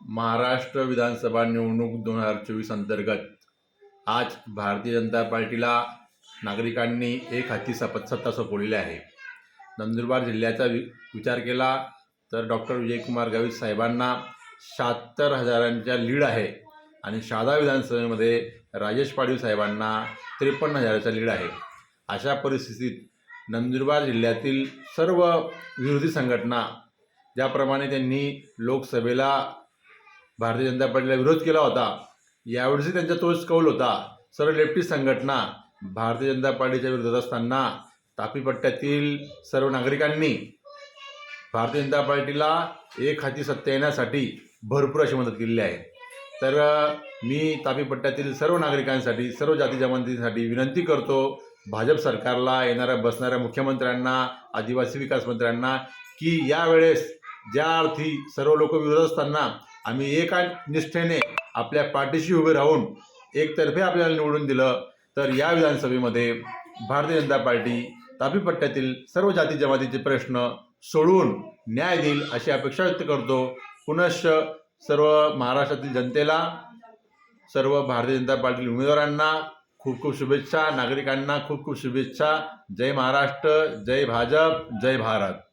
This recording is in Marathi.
महाराष्ट्र विधानसभा निवडणूक दोन हजार चोवीस अंतर्गत आज भारतीय जनता पार्टीला नागरिकांनी एक हाती सपत सत्ता सोपवलेली आहे. नंदुरबार जिल्ह्याचा वि विचार केला तर डॉक्टर विजयकुमार गावित साहेबांना शहात्तर हजारांच्या लीड आहे आणि शहादा विधानसभेमध्ये राजेश पाडवी साहेबांना त्रेपन्न हजाराचा लीड आहे. अशा परिस्थितीत नंदुरबार जिल्ह्यातील सर्व विरोधी संघटना ज्याप्रमाणे त्यांनी लोकसभेला भारतीय जनता पार्टीला विरोध केला होता. यावेळेसही त्यांचा तोच कौल होता. सर्व लेफ्टिस्ट संघटना भारतीय जनता पार्टीच्या विरोधात असताना तापी पट्ट्यातील सर्व नागरिकांनी भारतीय जनता पार्टीला एक हाती सत्ता येण्यासाठी भरपूर अशी मदत केलेली आहे. तर मी तापी पट्ट्यातील सर्व नागरिकांसाठी सर्व जाती जमातींसाठी विनंती करतो भाजप सरकारला येणाऱ्या बसणाऱ्या मुख्यमंत्र्यांना आदिवासी विकास मंत्र्यांना की यावेळेस ज्या अर्थी सर्व लोक विरोध असताना आम्ही एका निष्ठेने आपल्या पाठीशी उभे राहून एकतर्फे आपल्याला निवडून दिलं. तर या विधानसभेमध्ये भारतीय जनता पार्टी तापी पट्ट्यातील सर्व जाती जमातीचे प्रश्न सोडवून न्याय देईल अशी अपेक्षा व्यक्त करतो. पुनश्च सर्व महाराष्ट्रातील जनतेला सर्व भारतीय जनता पार्टी उमेदवारांना खूप खूप शुभेच्छा नागरिकांना खूप खूप शुभेच्छा. जय महाराष्ट्र जय भाजप जय भारत.